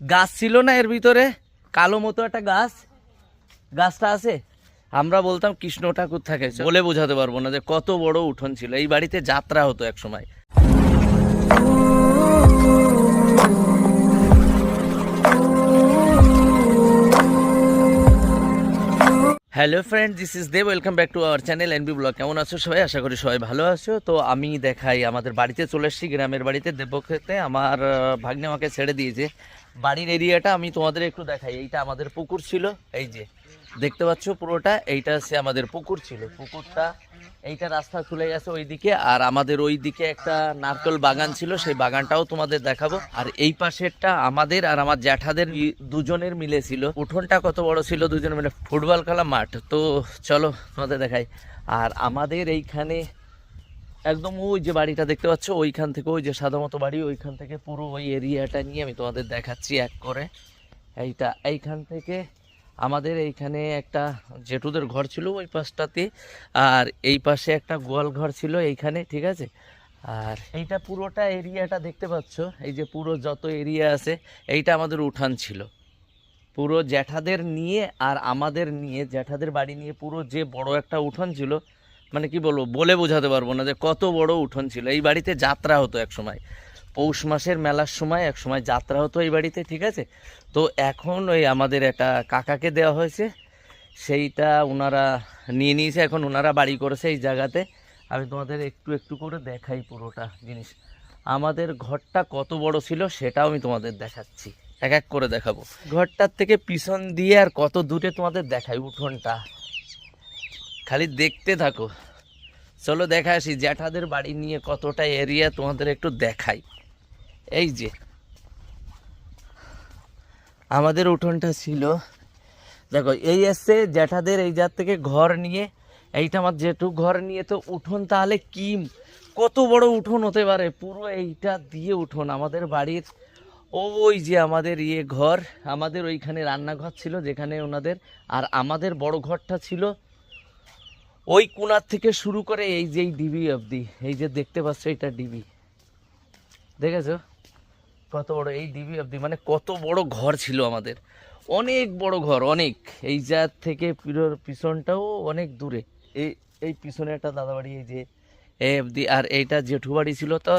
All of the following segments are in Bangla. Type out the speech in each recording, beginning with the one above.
গাছ ছিল না এর ভিতরে, কালো মতো একটা গাছ। গাছটা আছে? আমরা বলতাম কৃষ্ণ ঠাকুর থাকে বলে বোঝাতে পারব না যে কত বড় উঠোন ছিল। এই বাড়িতে যাত্রা হতো এক সময়। Hello friend, this is Dev. Welcome back to our channel NB blog. কেমন আছো সবাই? আশা করি সবাই ভালো আছো। তো আমি দেখাই, আমাদের বাড়িতে চলে এসেছি, গ্রামের বাড়িতে দেবক্ষেতে। আমার ভাগ্নে আমাকে ছেড়ে দিয়েছে। বাড়ির এরিয়াটা আমি তোমাদের একটু দেখাই। এইটা আমাদের পুকুর ছিল, এই যে। দেখতে পাচ্ছ পুরোটা, এইটা হচ্ছে আমাদের পুকুর ছিল। পুকুরটা, এইটা রাস্তা খুলে গেছে ওইদিকে, আর আমাদের ওই দিকে একটা নারকেল বাগান ছিল, সেই বাগানটাও তোমাদের দেখাবো। আর এই পাশেরটা আমাদের আর আমার জ্যাঠাদের দুজনের মিলে ছিল। উঠোনটা কত বড় ছিল দুজনের মিলে, ফুটবল খেলা মাঠ। তো চলো তোমাদের দেখাই। আর আমাদের এইখানে একদম ওই যে বাড়িটা দেখতে পাচ্ছ, ওইখান থেকে ওই যে মতো বাড়ি, ওইখান থেকে পুরো ওই এরিয়াটা নিয়ে আমি তোমাদের দেখাচ্ছি এক করে। এইটা, এইখান থেকে আমাদের এইখানে একটা জেঠুদের ঘর ছিল ওই পাশটাতে, আর এই পাশে একটা গোয়াল ঘর ছিল এইখানে, ঠিক আছে? আর এইটা পুরোটা এরিয়াটা দেখতে পাচ্ছ, এই যে পুরো যত এরিয়া আছে, এইটা আমাদের উঠান ছিল। পুরো জ্যাঠাদের নিয়ে আর আমাদের নিয়ে, জ্যাঠাদের বাড়ি নিয়ে পুরো যে বড় একটা উঠান ছিল মানে কি বলব, বলে বোঝাতে পারব না যে কত বড় উঠোন ছিল। এই বাড়িতে যাত্রা হতো এক সময়। পৌষ মাসের মেলার সময় এক সময় যাত্রা হতো এই বাড়িতে, ঠিক আছে? তো এখন ওই আমাদের একটা কাকাকে দেওয়া হয়েছে। সেইটা ওনারা নিয়ে নিয়েছে, এখন ওনারা বাড়ি করেছে এই জায়গাতে। আমি তোমাদের একটু একটু করে দেখাই পুরোটা জিনিস। আমাদের ঘরটা কত বড় ছিল সেটাও আমি তোমাদের দেখাচ্ছি। এক এক করে দেখাবো। ঘরটার থেকে পিছন দিয়ে আর কত দূরে তোমাদের দেখাই উঠোনটা। খালি দেখতে থাকো। চলো দেখা আসি, জ্যাঠাদের বাড়ি নিয়ে কতটা এরিয়া তোমাদের একটু দেখাই। এই যে, আমাদের উঠোনটা ছিল, দেখো, এই এসছে জ্যাঠাদের এই জাত থেকে ঘর নিয়ে, এইটা আমার জেঠু ঘর নিয়ে, তো উঠোন তাহলে কি, কত বড় উঠোন হতে পারে? পুরো এইটা দিয়ে উঠোন, আমাদের বাড়ির ওই যে আমাদের ইয়ে ঘর, আমাদের ওইখানে রান্নাঘর ছিল যেখানে ওনাদের, আর আমাদের বড় ঘরটা ছিল ওই কোনার থেকে শুরু করে এই যে এই ডিবি অবধি, এই যে দেখতে পাচ্ছ এটা ডিবি দেখেছ? কত বড় এই ডিবি অবধি মানে কত বড় ঘর ছিল আমাদের। অনেক বড় ঘর, অনেক। এই জাত থেকে পিরোর পিছনটাও অনেক দূরে। এই এই পিছনে একটা দাদা বাড়ি এই যে এই অবধি, আর এইটা জেঠু বাড়ি ছিল তো।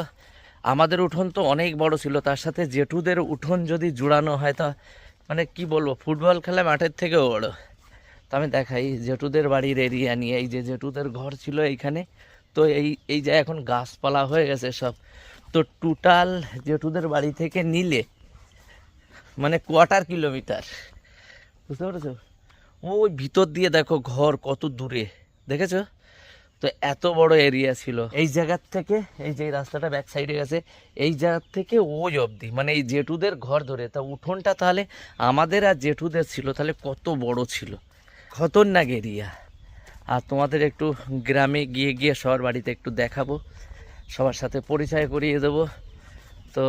আমাদের উঠোন তো অনেক বড় ছিল, তার সাথে জেঠুদের উঠোন যদি জোড়ানো হয় তা মানে কি বলব, ফুটবল খেলা মাঠের থেকেও বড়। তো আমি দেখাই জেঠুদের বাড়ির এরিয়া নিয়ে, এই যে জেঠুদের ঘর ছিল এইখানে, তো এই এই যে এখন গাছপালা হয়ে গেছে সব। তো টোটাল জেঠুদের বাড়ি থেকে নিলে মানে কোয়ার্টার কিলোমিটার বুঝতে পেরেছ? ওই ভিতর দিয়ে দেখো ঘর কত দূরে, দেখেছ? তো এত বড় এরিয়া ছিল। এই জায়গার থেকে, এই যে রাস্তাটা ব্যাক সাইডে গেছে, এই জায়গার থেকে ওই অবধি মানে এই জেঠুদের ঘর ধরে। তা উঠোনটা তাহলে আমাদের আর জেঠুদের ছিল, তাহলে কত বড় ছিল? খতরনাক এরিয়া আর তোমাদের একটু গ্রামে গিয়ে গিয়ে সবার বাড়িতে একটু দেখাবো। সবার সাথে পরিচয় করিয়ে দেবো। তো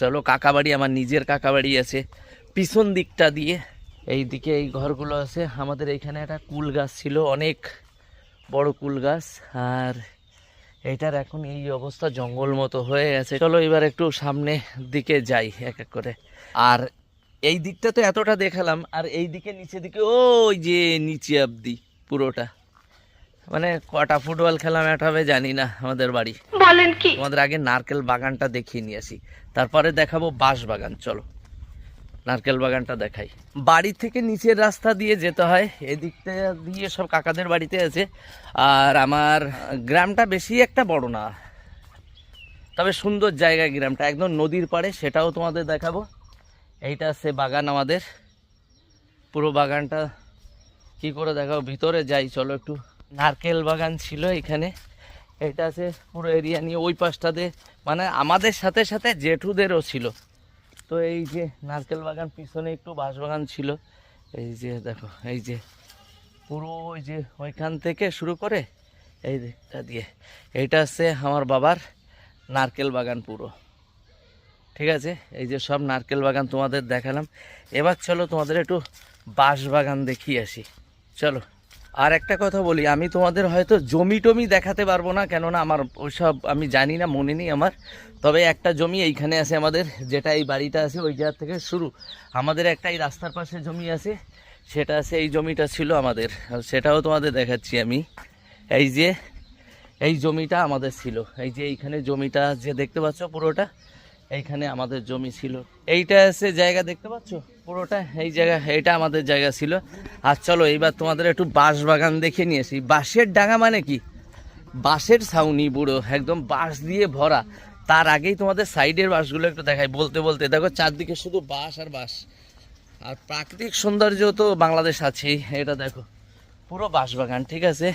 চলো, কাকা বাড়ি, আমার নিজের কাকা বাড়ি আছে পিছন দিকটা দিয়ে। এই দিকে এই ঘরগুলো আছে। আমাদের এইখানে একটা কুল গাছ ছিল, অনেক বড় কুল গাছ। আর এটার এখন এই অবস্থা জঙ্গল মতো হয়ে গেছে চলো, এবার একটু সামনে দিকে যাই এক এক করে। আর এই দিকটা তো এতটা দেখালাম আর এই দিকে নিচে দিকে ওই যে নিচে অবধি পুরোটা। মানে কটা ফুটবল খেলা ম্যাট হবে জানি না আমাদের বাড়ি। বলেন কি? তোমাদের আগে নারকেল বাগানটা দেখিয়ে নিয়ে আসি। তারপরে দেখাবো বাঁশ বাগান চলো। নারকেল বাগানটা দেখাই। বাড়ি থেকে নিচের রাস্তা দিয়ে যেতে হয় এদিকটা দিয়ে সব কাকাদের বাড়িতে আছে। আর আমার গ্রামটা বেশি একটা বড় না। তবে সুন্দর জায়গা গ্রামটা একদম নদীর পাড়ে সেটাও তোমাদের দেখাবো। এইটা আছে বাগান আমাদের। পুরো বাগানটা কি করে দেখাবো? ভিতরে যাই, চলো একটু। নারকেল বাগান ছিল এখানে। এটা আছে পুরো এরিয়া নিয়ে ওই পাশটাতে মানে আমাদের সাথে সাথে জেঠুদেরও ছিল। তো এই যে নারকেল বাগান, পিছনে একটু বাঁশ বাগান ছিল। এই যে দেখো, এই যে পুরো ওই যে ওইখান থেকে শুরু করে এই দিকটা দিয়ে। এইটা হচ্ছে আমার বাবার নারকেল বাগান পুরো। ঠিক আছে? এই যে সব নারকেল বাগান তোমাদের দেখালাম। এবার চলো তোমাদের একটু বাঁশ বাগান দেখিয়ে আসি। চলো। আর একটা কথা বলি, আমি তোমাদের হয়তো জমি টমি দেখাতে পারব না, কেননা আমার ওইসব আমি জানি না, মনে নেই আমার। তবে একটা জমি এইখানে আছে আমাদের, যেটা এই বাড়িটা আছে, ওই জায়গা থেকে শুরু। আমাদের একটা এই রাস্তার পাশে জমি আছে, সেটা আছে, এই জমিটা ছিল আমাদের। সেটাও তোমাদের দেখাচ্ছি আমি। এই যে, এই জমিটা আমাদের ছিল। এই যে এইখানে জমিটা যে দেখতে পাচ্ছ পুরোটা? এইখানে আমাদের জমি ছিল। এইটা আছে জায়গা দেখতে পাচ্ছ? পুরোটা এই জায়গা এটা আমাদের জায়গা ছিল। আর চলো এইবার তোমাদের একটু বাঁশ বাগান দেখে নিয়ে আসি। বাঁশের ডাঙা মানে কি? বাঁশের ছাউনি বুড়ো, একদম বাঁশ দিয়ে ভরা। তার আগেই তোমাদের সাইডের বাঁশগুলো একটু দেখাই। বলতে বলতে, দেখো চারদিকে শুধু বাঁশ আর বাঁশ। আর প্রাকৃতিক সৌন্দর্য তো বাংলাদেশ আছেই। এটা দেখো, পুরো বাঁশবাগান, ঠিক আছে?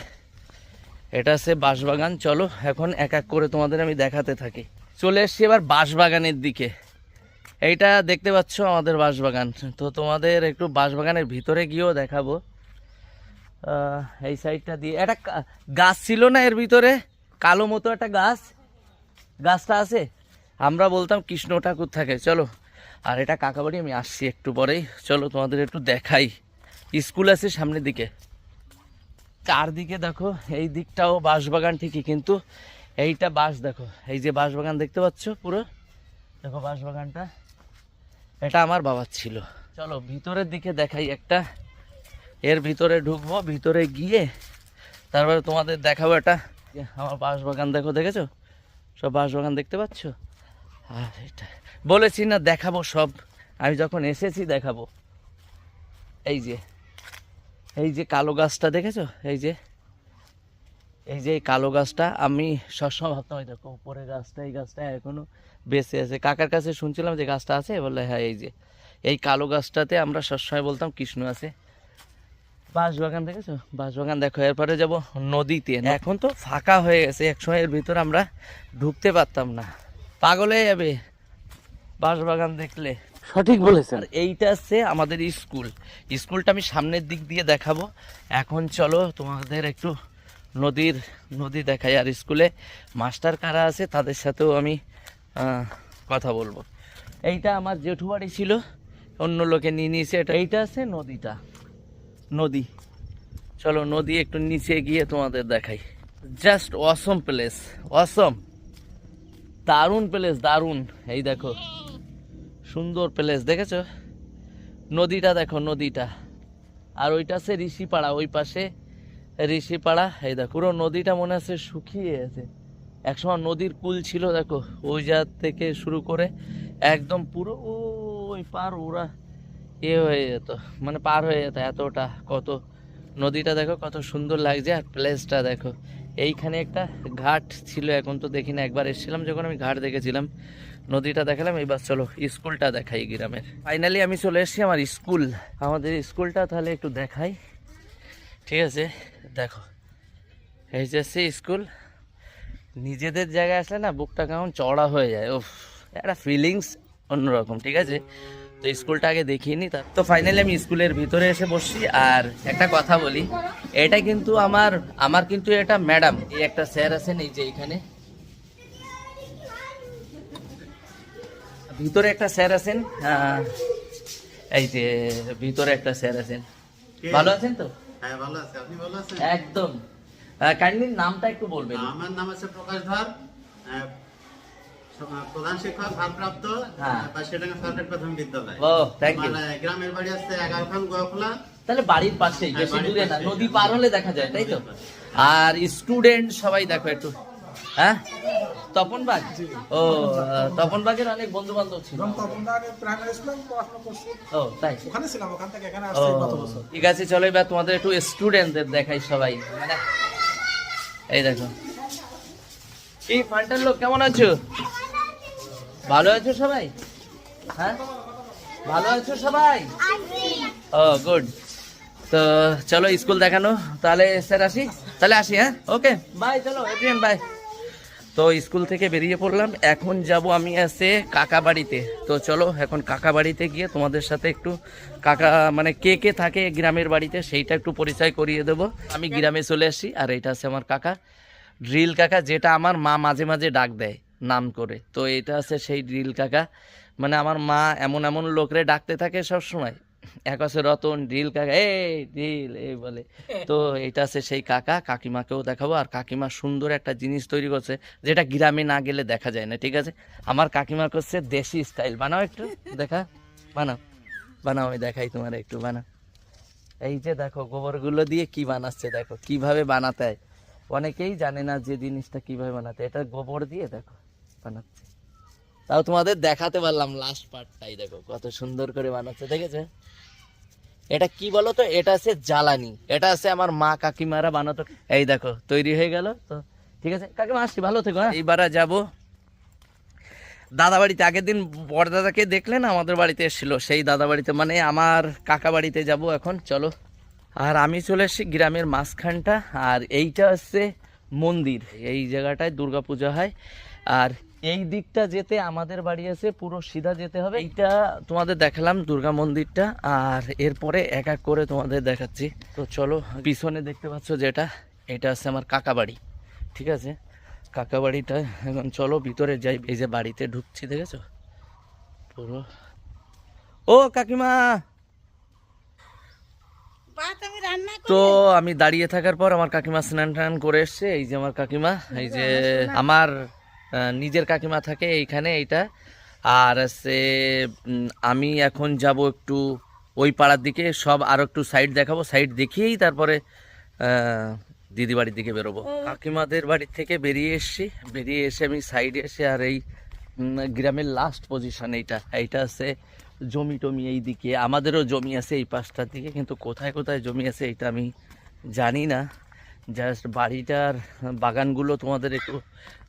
এটা আছে বাঁশবাগান। চলো, এখন এক এক করে তোমাদের আমি দেখাতে থাকি। চলে এসছি এবার বাঁশবাগানের দিকে। এইটা দেখতে পাচ্ছ আমাদের বাঁশবাগান। তো তোমাদের একটু বাঁশবাগানের ভিতরে গিয়েও দেখাবো। এই সাইডটা দিয়ে একটা গাছ ছিল না এর ভিতরে? কালো মতো একটা গাছ? গাছটা আছে? আমরা বলতাম কৃষ্ণ ঠাকুর থাকে। চলো। আর এটা কাকাবাড়ি আমি আসছি একটু পরেই। চলো তোমাদের একটু দেখাই। স্কুল আছে সামনের দিকে। চারদিকে দেখো, এই দিকটাও বাঁশবাগান ঠিকই, কিন্তু এইটা বাঁশ, দেখো। এই যে বাঁশবাগান দেখতে পাচ্ছ পুরো? দেখো বাঁশবাগানটা এটা আমার বাবার ছিল। চলো, ভিতরের দিকে দেখাই একটা। এর ভিতরে ঢুকবো, ভিতরে গিয়ে তারপরে তোমাদের দেখাবো এটা আমার বাঁশবাগান দেখো, দেখেছ? সব বাঁশবাগান দেখতে পাচ্ছ? আর এটা। বলেছি না, দেখাবো সব। আমি যখন এসেছি, দেখাবো। এই যে এই যে কালো গাছটা, দেখেছ? এই যে এই যে কালো গাছটা আমি সবসময় ভাবতাম এই দেখো উপরে গাছটা এই গাছটা এখনও বেঁচে আছে। কাকার কাছে শুনছিলাম যে গাছটা আছে বললে হ্যাঁ এই যে এই কালো গাছটাতে আমরা সবসময় বলতাম কৃষ্ণ আছে। বাঁশবাগান দেখেছ? বাঁশবাগান দেখো এরপরে যাব নদীতে। এখন তো ফাঁকা হয়ে গেছে এক সময় এর ভিতর আমরা ঢুকতে পারতাম না। পাগল হয়ে যাবে বাঁশবাগান দেখলে। সঠিক বলেছেন। আর এইটা আছে আমাদের স্কুল। স্কুলটা আমি সামনের দিক দিয়ে দেখাবো। এখন চলো তোমাদের একটু নদীর, নদী দেখাই আর স্কুলে মাস্টার কারা আছে তাদের সাথেও আমি কথা বলব। এইটা আমার জেঠু বাড়ি ছিল, অন্য লোকে নিয়ে নিয়েছে এটা। এইটা আছে নদীটা, নদী। চলো নদী একটু নিচে গিয়ে তোমাদের দেখাই। জাস্ট অসম প্লেস অসম দারুণ প্লেস দারুণ। এই দেখো, সুন্দর প্লেস দেখেছ? নদীটা দেখো, নদীটা। আর ওইটা আছে ঋষিপাড়া, ওই পাশে ঋষিপাড়া এই দেখো, পুরো নদীটা মনে আছে শুকিয়ে আছে। একসময় নদীর কুল ছিল, দেখো, ওই জায়গা থেকে শুরু করে একদম পুরো ওই পার ওরা এ হয়ে যেত মানে পার হয়ে যেত এতটা, কত নদীটা দেখো, কত সুন্দর লাগছে, আর প্লেসটা দেখো। এইখানে একটা ঘাট ছিল, এখন তো দেখি না, একবার এসেছিলাম, যখন আমি ঘাট দেখেছিলাম, নদীটা দেখালাম এবার চলো স্কুলটা দেখাই গ্রামের। ফাইনালি আমি চলে এসেছি আমার স্কুল আমাদের স্কুলটা তাহলে একটু দেখাই। ঠিক আছে দেখো। এই যে সে স্কুল নিজেদের জায়গায় আসলে না বুকটা কেমন চড়া হয়ে যায় ও একটা ফিলিংস অন্যরকম ঠিক আছে? তো স্কুলটা আগে দেখিয়ে নি তার তো ফাইনালি আমি স্কুলের ভিতরে এসে বসছি আর একটা কথা বলি এটা কিন্তু আমার আমার কিন্তু এটা ম্যাডাম এই একটা স্যার আছেন এই যে এখানে। ভিতরে একটা স্যার আছেন এই যে ভিতরে একটা স্যার আছেন। ভালো আছেন তো? হ্যাঁ ভালো আছে। আপনি ভালো আছেন? একদম। কাইন্ডলি নামটা একটু বলবেন। আমার নাম আছে প্রকাশ ধর। প্রধান শিক্ষক ভারপ্রাপ্ত। হ্যাঁ। পাশেডাঙ্গা সরকারি প্রাথমিক বিদ্যালয়। ও থ্যাংক ইউ গ্রামের বাড়ি আছে এগারোখান গোয়াখোলা। তাহলে বাড়ির পাশেই হ্যাঁ, বেশি দূরে না নদী পার হলে দেখা যায় তাই তো? আর স্টুডেন্ট সবাই দেখো একটু। হ্যাঁ? তপন বাগ ও তপন বাগের অনেক বন্ধু বান্ধব ছিল প্রাইমারি স্কুলে পড়াশোনা করছি ও তাই? ওখানে ছিলাম ওখান থেকে এখানে আসছি গত বছর। ঠিক আছে চলো এবার তোমাদের একটু স্টুডেন্টদের দেখাই সবাই। মানে এই দেখো। ফান্টার লোক কেমন আছো? ভালো আছো সবাই? হ্যাঁ? ভালো আছো সবাই? ও গুড তো চলো স্কুল দেখানো। তাহলে স্যার আসি? তাহলে আসি হ্যাঁ? ওকে বাই চলো বাই তো স্কুল থেকে বেরিয়ে পড়লাম। এখন যাব আমি আছে কাকা বাড়িতে। তো চলো, এখন কাকা বাড়িতে গিয়ে তোমাদের সাথে একটু কাকা মানে কে কে থাকে গ্রামের বাড়িতে সেইটা একটু পরিচয় করিয়ে দেবো। আমি গ্রামে চলে আসি, আর এটা আছে আমার কাকা, ড্রিল কাকা, যেটা আমার মা মাঝে মাঝে ডাক দেয় নাম করে। তো এটা আছে সেই ড্রিল কাকা। মানে আমার মা এমন এমন লোকরে ডাকতে থাকে সব সময় এক আছে রতন ড্রিল কাকা, এই ড্রিল এই বলে। তো এটা আছে সেই কাকা, কাকিমাকেও দেখাবো। আর কাকিমা সুন্দর একটা জিনিস তৈরি করছে, যেটা গ্রামে না গেলে দেখা যায় না, ঠিক আছে? আমার কাকিমা করছে দেশি স্টাইল। বানাও একটু, দেখা। বানাও। বানাও, আমি দেখাই তোমার একটু, বানাও। এই যে দেখো, গোবরগুলো দিয়ে কি বানাচ্ছে, দেখো, কীভাবে বানাতে অনেকেই জানে না যে জিনিসটা কীভাবে বানাতে এটা গোবর দিয়ে, দেখো, বানাচ্ছে। তাও তোমাদের দেখাতে পারলাম লাস্ট পার্টটাই দেখো, কত সুন্দর করে বানাচ্ছে, দেখেছে? এটা কি বলো তো এটা আছে জ্বালানি। এটা আছে আমার মা কাকিমারা বানাতো। এই দেখো, তৈরি হয়ে গেল, তো ঠিক আছে? কাকিমা, আসছি, ভালো থেকো হ্যাঁ? এইবারে যাব। দাদা বাড়িতে আগের দিন বড়দাদাকে দেখলেন আমাদের বাড়িতে এসেছিল, সেই দাদা বাড়িতে মানে আমার কাকা বাড়িতে যাব এখন, চলো। আর আমি চলে এসেছি গ্রামের মাঝখানটা, আর এইটা হচ্ছে মন্দির। এই জায়গাটায় দুর্গা পূজা হয়। আর এই দিকটা যেতে আমাদের বাড়ি আছে পুরো সিধা যেতে হবে। এইটা তোমাদের দেখালাম দুর্গা মন্দিরটা আর এরপরে এক এক করে তোমাদের দেখাচ্ছি। তো চলো পিছনে দেখতে পাচ্ছ যেটা এটা হচ্ছে আমার কাকা বাড়ি ঠিক আছে? কাকা বাড়িটা এখন চলো ভিতরে যাই এই যে বাড়িতে ঢুকছি দেখেছ? পুরো। ও কাকিমা! তো আমি দাঁড়িয়ে থাকার পর আমার কাকিমা স্নান টান করে এসছে এই যে আমার কাকিমা এই যে আমার নিজের কাকিমা থাকে এইখানে এইটা। আর সে আমি এখন যাব একটু ওই পাড়ার দিকে সব আরও একটু সাইড দেখাবো সাইড দেখিয়েই তারপরে দিদি বাড়ির দিকে বেরোবো। কাকিমাদের বাড়ি থেকে বেরিয়ে এসছি বেরিয়ে এসে আমি সাইডে এসে আর এই গ্রামের লাস্ট পজিশন এইটা। এইটা আছে জমি টমি এই দিকে আমাদেরও জমি আছে এই পাশটার দিকে কিন্তু কোথায় কোথায় জমি আছে এটা আমি জানি না। জাস্ট বাড়িটার বাগানগুলো তোমাদের একটু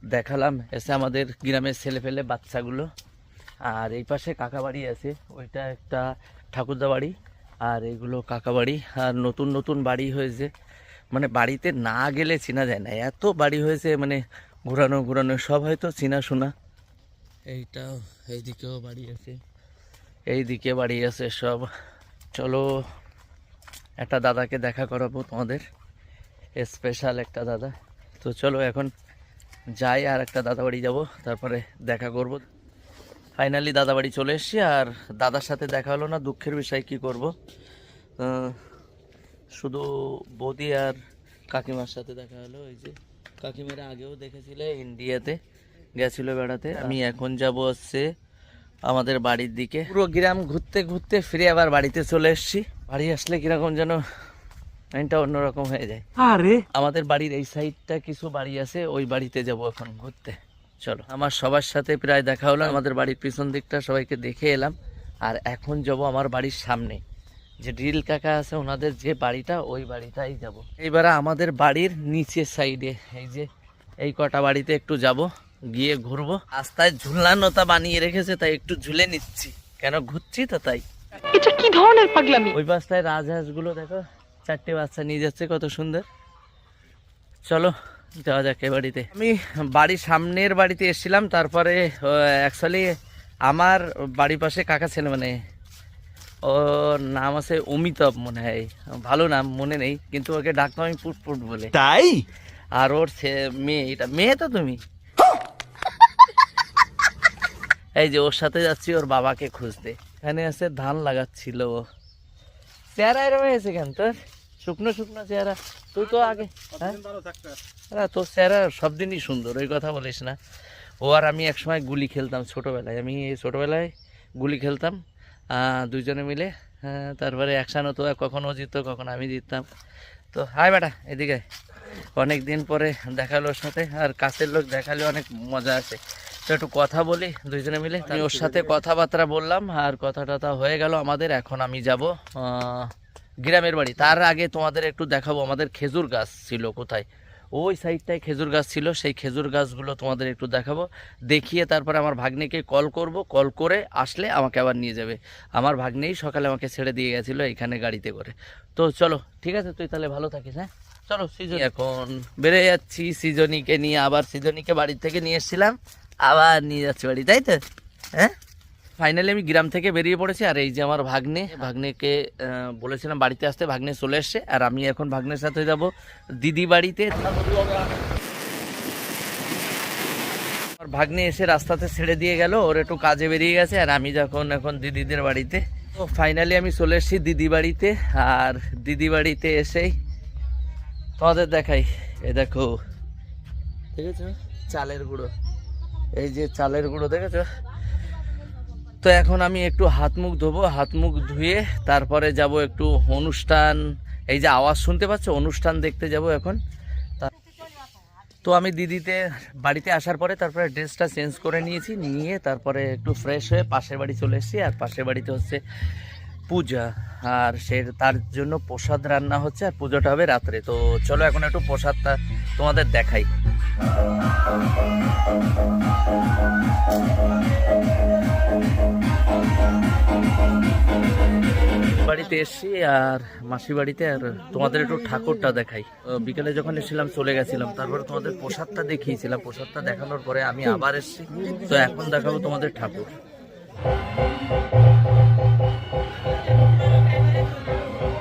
দেখালাম। এসে আমাদের গ্রামের ছেলে ফেলে বাচ্চাগুলো। আর এই পাশে কাকা বাড়ি আছে। ওইটা একটা ঠাকুরদা বাড়ি। আর এগুলো কাকা বাড়ি আর নতুন নতুন বাড়ি হয়েছে। মানে বাড়িতে না গেলে চেনা যায় না। এত বাড়ি হয়েছে মানে ঘোরানো ঘোরানো, সব হয়তো চেনা শোনা। এইটাও এইদিকেও বাড়ি আছে। এইদিকে বাড়ি আছে সব। চলো, একটা দাদাকে দেখা করাবো তোমাদের। স্পেশাল একটা দাদা। তো চলো এখন যাই আর একটা দাদা বাড়ি যাব, তারপরে দেখা করব। ফাইনালি দাদা বাড়ি চলে এসেছি আর দাদার সাথে দেখা হলো না, দুঃখের বিষয় কি করব। শুধু বৌদি আর কাকিমার সাথে দেখা হলো ওই যে কাকিমারা আগেও দেখেছিলে ইন্ডিয়াতে, গেছিল বেড়াতে। আমি এখন যাব হচ্ছে আমাদের বাড়ির দিকে। পুরো গ্রাম ঘুরতে ঘুরতে ফিরে আবার বাড়িতে চলে এসেছি। বাড়ি আসলে কীরকম যেন মাইন্ডটা অন্যরকম হয়ে যায়। আরে। আমাদের বাড়ির এই সাইডটা কিছু বাড়ি আছে ওই বাড়িতে যাব এখন ঘুরতে। চলো আমার সবার সাথে প্রায় দেখা হলো আমাদের বাড়ির পিছন দিকটা সবাইকে দেখে এলাম। আর এখন যাব আমার বাড়ির সামনে। যে ড্রিল কাকা আছে ওনাদের যে বাড়িটা ওই বাড়িটাই যাব। এইবারে আমাদের বাড়ির নিচের সাইডে এই যে এই কটা বাড়িতে একটু যাব গিয়ে ঘুরবো। রাস্তায় ঝুলানোতা বানিয়ে রেখেছে তাই একটু ঝুলে নিচ্ছি। কেন ঘুরছি তো তাই। এটা কি ধরনের পাগলামি? ওই পাশটায় রাজহাঁসগুলো দেখো। চারটে বাচ্চা নিয়ে যাচ্ছে কত সুন্দর। চলো যাওয়া যাক এ বাড়িতে। আমি বাড়ির সামনের বাড়িতে এসেছিলাম তারপরে অ্যাকচুয়ালি আমার বাড়ির পাশে কাকা ছেলে মানে ওর নাম আছে অমিতাভ মনে হয়। ভালো নাম মনে নেই কিন্তু ওকে ডাকতাম আমি পুটপুট বলে। তাই? আর ওর মেয়ে এটা মেয়ে তো তুমি? এই যে ওর সাথে যাচ্ছি ওর বাবাকে খুঁজতে। এখানে আছে ধান লাগাচ্ছিল ও। চেহারা এরকম হয়েছে কেন তোর? শুকনো শুকনো চেহারা। তুই তো আগে হ্যাঁ? তোর চেহারা সব দিনই সুন্দর ওই কথা বলিস না। ও আর আমি একসময় গুলি খেলতাম ছোটোবেলায়। আমি এই ছোটোবেলায় গুলি খেলতাম আহ, দুইজনে মিলে হ্যাঁ, তারপরে একসান হতো কখন জিততো কখন আমি জিততাম। তো হাই বেটা এদিকে অনেক দিন পরে দেখাল ওর সাথে আর কাছের লোক দেখালে অনেক মজা আছে তো একটু কথা বলি দুইজনে মিলে। আমি ওর সাথে কথাবার্তা বললাম আর কথা টথা হয়ে গেল আমাদের এখন আমি যাব গ্রামের বাড়ি। তার আগে তোমাদের একটু দেখাবো, আমাদের খেজুর গাছ ছিল কোথায়? ওই সাইডটায় খেজুর গাছ ছিল, সেই খেজুর গাছগুলো তোমাদের একটু দেখাবো। দেখিয়ে তারপরে আমার ভাগ্নেকে কল করব। কল করে আসলে আমাকে আবার নিয়ে যাবে। আমার ভাগ্নেই সকালে আমাকে ছেড়ে দিয়ে গেছিল এখানে গাড়িতে করে। তো চলো, ঠিক আছে? তুই তাহলে ভালো থাকিস হ্যাঁ? চলো সিজন এখন বেড়ে যাচ্ছি সিজনিকে নিয়ে, আবার সিজনিকে বাড়ি থেকে নিয়ে এসেছিলাম, আবার নিয়ে যাচ্ছি বাড়ি, তাই তো? হ্যাঁ? ফাইনালি আমি গ্রাম থেকে বেরিয়ে পড়েছি আর এই যে আমার ভাগ্নে ভাগ্নেকে বলেছিলাম বাড়িতে আসতে ভাগ্নে চলে এসছে আর আমি এখন ভাগ্নের সাথে যাব দিদি বাড়িতে। আর ভাগ্নে এসে রাস্তাতে ছেড়ে দিয়ে গেল ওর একটু কাজে বেরিয়ে গেছে আর আমি যখন এখন দিদিদের বাড়িতে। তো ফাইনালি আমি চলে এসেছি দিদি বাড়িতে আর দিদি বাড়িতে এসেই তোমাদের দেখাই। এ দেখো ঠিক আছে চালের গুঁড়ো। এই যে চালের গুঁড়ো দেখেছ? তো এখন আমি একটু হাত মুখ ধোবো, হাত মুখ ধুয়ে তারপরে যাব একটু অনুষ্ঠান, এই যে আওয়াজ শুনতে পাচ্ছ? অনুষ্ঠান দেখতে যাব এখন। তা- আমি দিদিতে বাড়িতে আসার পরে তারপরে ড্রেসটা চেঞ্জ করে নিয়েছি, নিয়ে তারপরে একটু ফ্রেশ হয়ে পাশের বাড়ি চলে এসেছি। আর পাশের বাড়িতে হচ্ছে পূজা। আর সে, তার জন্য প্রসাদ রান্না হচ্ছে আর পুজোটা হবে রাত্রে। তো চলো এখন একটু প্রসাদটা তোমাদের দেখাই। বাড়িতে এসেছি আর মাসি বাড়িতে আর তোমাদের একটু ঠাকুরটা দেখাই। বিকেলে যখন এসেছিলাম চলে গেছিলাম, তারপরে তোমাদের প্রসাদটা দেখিয়েছিলাম। প্রসাদটা দেখানোর পরে আমি আবার এসেছি। তো এখন দেখাবো তোমাদের ঠাকুর।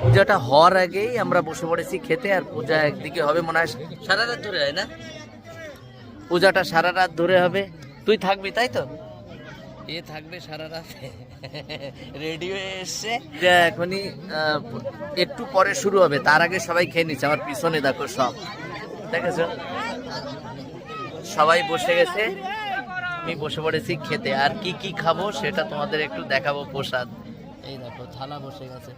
পূজাটা হওয়ার আগেই আমরা বসে পড়েছি খেতে, আর পূজা একদিকে হবে, মনে হয় সারা রাত ধরে হয় না? পূজাটা সারা রাত ধরে হবে। তুই থাকবি, তাই তো? এ থাকবে সারা রাত। রেডি এসে এখনই একটু পরে শুরু হবে। তার আগে সবাই খেয়ে নিচ্ছে। আমার পিছনে দেখো সব। দেখেছ? সবাই বসে গেছে। আমি বসে পড়েছি খেতে। আর কি কি খাব সেটা তোমাদের একটু দেখাবো প্রসাদ। এই দেখো, থালা বসে গেছে।